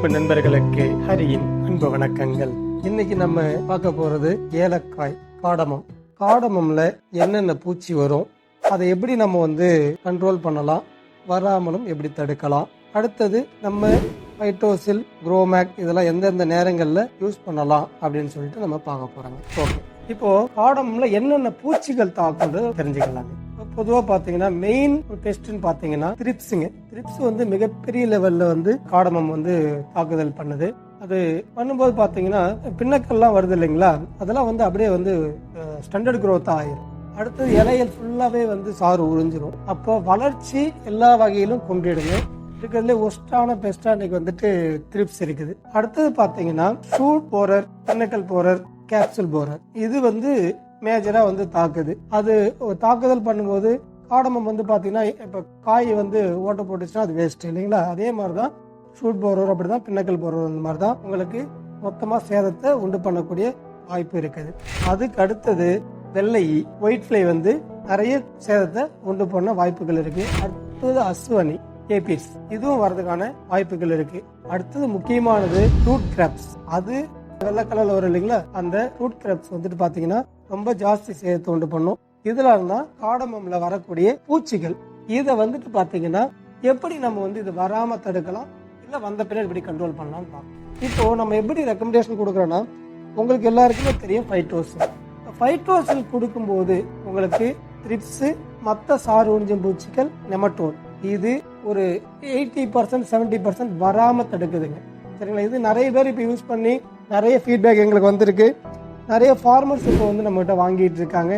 அன்பு நண்பர்களுக்கு ஹரியின் அன்பு வணக்கங்கள். இன்னைக்கு நம்ம பார்க்க போறது ஏலக்காய் காடமம். காடமம்ல என்னென்ன பூச்சி வரும் அதை எப்படி நம்ம வந்து கண்ட்ரோல் பண்ணலாம் வராமலும் எப்படி தடுக்கலாம். அடுத்தது நம்ம ஹைட்ரோசில் குரோமேக் இதெல்லாம் எந்தெந்த நேரங்களில் யூஸ் பண்ணலாம் அப்படின்னு சொல்லிட்டு நம்ம பார்க்க போறாங்க. ஓகே இப்போ காடம்ல என்னென்ன பூச்சிகள் தாக்குன்றது தெரிஞ்சுக்கலாங்க. பொதுவாக பார்த்தீங்கன்னா மெயின் டெஸ்ட்னு பார்த்தீங்கன்னா த்ரிப்ஸுங்க த்ரிப்ஸ் வந்து மிகப்பெரிய லெவலில் வந்து காடமம் வந்து தாக்குதல் பண்ணுது. அது பண்ணும்போது பார்த்தீங்கன்னா பின்னக்கல்லாம் வருது இல்லைங்களா? அதெல்லாம் வந்து அப்படியே வந்து ஸ்டாண்டர்ட் க்ரோத் ஆயிரும். அடுத்தது இலைகள் ஃபுல்லாகவே வந்து சாறு உறிஞ்சிரும். அப்போ வளர்ச்சி எல்லா வகையிலும் கொண்டிடுங்க இருக்கிறதுல ஒஸ்டான பெஸ்டா இன்னைக்கு வந்துட்டு த்ரிப்ஸ் இருக்குது. அடுத்தது பார்த்தீங்கன்னா shoot borer pinnacle borer capsule borer இது வந்து மேஜரா வந்து தாக்குது. அது தாக்குதல் பண்ணும்போது காடமம் வந்து பாத்தீங்கன்னா இப்ப காய் வந்து ஓட்ட போட்டுச்சுன்னா அது வேஸ்ட் இல்லைங்களா? அதே மாதிரிதான் ஷூட் போரவர் அப்படிதான் பின்னக்கல் போரவர் அந்த மாதிரி தான் உங்களுக்கு மொத்தமா சேதத்தை உண்டு பண்ணக்கூடிய வாய்ப்பு இருக்குது. அதுக்கு அடுத்தது வெள்ளை ஒயிட் ஃப்ளை வந்து நிறைய சேதத்தை உண்டு பண்ண வாய்ப்புகள் இருக்கு. அடுத்தது அஸ்வனி ஏபிஸ் இதுவும் வர்றதுக்கான வாய்ப்புகள் இருக்கு. அடுத்தது முக்கியமானது ரூட் கிராப்ஸ் அது வெள்ளை கலர்ல வரும் இல்லைங்களா? அந்த ரூட் கிராப்ஸ் வந்துட்டு பாத்தீங்கன்னா ரொம்ப ஜாஸ்தி சேதத்தை உண்டு பண்ணும். இதுல இருந்தா காடமம்ல வரக்கூடிய பூச்சிகள். இதை வந்துட்டு பாத்தீங்கன்னா எப்படி நம்ம வந்து இது வராம தடுக்கலாம்? இல்ல வந்த பின்னாடி எப்படி கண்ட்ரோல் பண்ணலாம்னு பார்ப்போம் இப்போ நம்ம எப்படி ரெக்கமெண்டேஷன் கொடுக்குறோம்னா உங்களுக்கு எல்லாருக்குமே தெரியும் ஃபைட்டோசில் ஃபைட்டோசில் கொடுக்கும்போது உங்களுக்கு த்ரிப்ஸ் மற்ற சார் உறிஞ்சும் பூச்சிகள் நெமட்டோன் இது ஒரு எயிட்டி பர்சன்ட் செவன்டி பர்சன்ட் வராம தடுக்குதுங்க. சரிங்களா? இது நிறைய பேர் இப்போ யூஸ் பண்ணி நிறைய ஃபீட்பேக் எங்களுக்கு வந்திருக்கு. நிறைய ஃபார்மர்ஸ் இப்போ வந்து நம்மகிட்ட வாங்கிட்டு இருக்காங்க.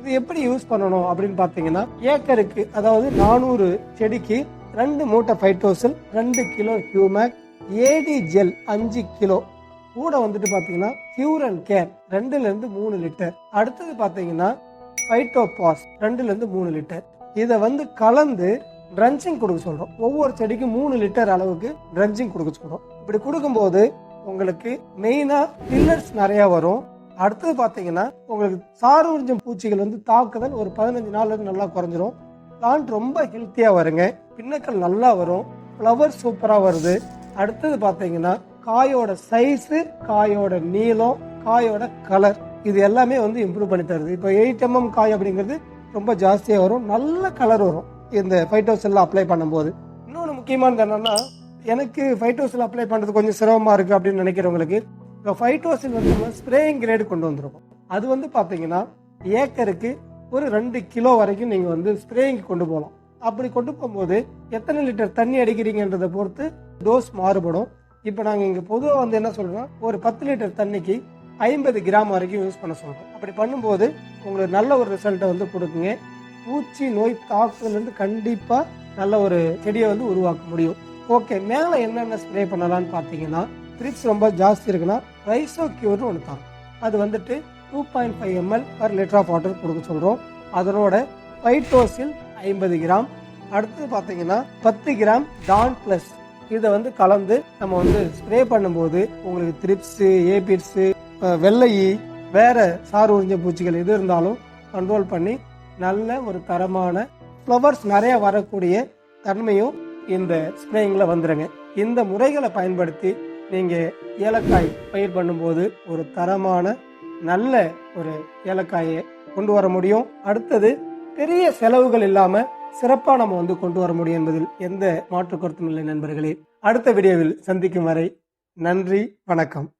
இது எப்படி யூஸ் பண்ணணும் அப்படின்னு பார்த்தீங்கன்னா ஏக்கருக்கு அதாவது நானூறு செடிக்கு ரெண்டு மூட்டை ஃபைட்டோசல் ரெண்டு கிலோ ஹியூமேக் ஏடி ஜெல் அஞ்சு கிலோ. கூட வந்துட்டு பார்த்தீங்கன்னா கியூர் அண்ட் கேர் ரெண்டுலேருந்து மூணு லிட்டர் அடுத்தது பார்த்தீங்கன்னா ஃபைட்டோபாஸ் ரெண்டுலேருந்து மூணு லிட்டர் இதை வந்து கலந்து ட்ரன்ச்சிங் கொடுக்க சொல்கிறோம் ஒவ்வொரு செடிக்கும் மூணு லிட்டர் அளவுக்கு ட்ரன்ச்சிங் கொடுக்க சொல்கிறோம் இப்படி கொடுக்கும்போது உங்களுக்கு மெயினாக பில்லர்ஸ் நிறையா வரும். அடுத்தது பார்த்தீங்கன்னா உங்களுக்கு சாறு உறிஞ்சும் பூச்சிகள் வந்து தாக்குதல் ஒரு பதினஞ்சு நாளுக்கு நல்லா குறைஞ்சிரும். பிளான்ட் ரொம்ப ஹெல்த்தியாக வருங்க. பின்னக்கள் நல்லா வரும். ஃப்ளவர் சூப்பராக வருது. அடுத்தது பார்த்தீங்கன்னா காயோட சைஸு காயோட நீளம் காயோட கலர் இது எல்லாமே வந்து இம்ப்ரூவ் பண்ணி தருது. இப்போ எயிட் எம்எம் காய் அப்படிங்கிறது ரொம்ப ஜாஸ்தியாக வரும். நல்ல கலர் வரும். இந்த ஃபைட்டோசெல்லாம் அப்ளை பண்ணும்போது. இன்னொன்று முக்கியமானது என்னன்னா எனக்கு ஃபைட்டோசெல் அப்ளை பண்ணுறது கொஞ்சம் சிரமமாக இருக்குது அப்படின்னு நினைக்கிறவங்களுக்கு இப்போ ஃபைட்டோசெல் வந்து நம்ம ஸ்ப்ரேயிங் கிரேடு கொண்டு வந்திருக்கோம். அது வந்து பார்த்தீங்கன்னா ஏக்கருக்கு ஒரு ரெண்டு கிலோ வரைக்கும் நீங்கள் வந்து ஸ்ப்ரேயிங் கொண்டு போகலாம். அப்படி கொண்டு போகும்போது எத்தனை லிட்டர் தண்ணி அடிக்கிறீங்கன்றதை பொறுத்து டோஸ் மாறுபடும். இப்போ நாங்கள் இங்கே பொதுவாக வந்து என்ன சொல்கிறோம் ஒரு பத்து லிட்டர் தண்ணிக்கு ஐம்பது கிராம் வரைக்கும் யூஸ் பண்ண சொல்கிறோம் அப்படி பண்ணும்போது உங்களுக்கு நல்ல ஒரு ரிசல்ட்டை வந்து கொடுக்குங்க. பூச்சி நோய் தாக்குதலேருந்து கண்டிப்பாக நல்ல ஒரு செடியை வந்து உருவாக்க முடியும். ஓகே மேலே என்னென்ன ஸ்ப்ரே பண்ணலான்னு பார்த்தீங்கன்னா த்ரிப்ஸ் ரொம்ப ஜாஸ்தி இருக்குன்னா ரைசோ கியூர்னு ஒன்று தரும். அது வந்துட்டு two point five ml per litre of water கொடுக்க சொல்கிறோம் அதனோட பைட்டோசில் ஐம்பது கிராம். அடுத்து பார்த்தீங்கன்னா பத்து கிராம் டான் ப்ளஸ் இதை வந்து கலந்து நம்ம வந்து ஸ்ப்ரே பண்ணும்போது உங்களுக்கு த்ரிப்ஸு ஏபிட்ஸு வெள்ளை வேற சாறு உறிஞ்ச பூச்சிகள் எது இருந்தாலும் கண்ட்ரோல் பண்ணி நல்ல ஒரு தரமான ஃப்ளவர்ஸ் நிறைய வரக்கூடிய தன்மையும் இந்த ஸ்ப்ரேயிங்கில் வந்துடுங்க இந்த முறைகளை பயன்படுத்தி நீங்கள் ஏலக்காய் பயிர் பண்ணும்போது ஒரு தரமான நல்ல ஒரு ஏலக்காயை கொண்டு வர முடியும். அடுத்தது பெரிய செலவுகள் இல்லாமல் சிறப்பாக நம்ம வந்து கொண்டு வர முடியும் என்பதில் எந்த மாற்று கருத்தும் இல்லை நண்பர்களே. அடுத்த வீடியோவில் சந்திக்கும் வரை நன்றி வணக்கம்.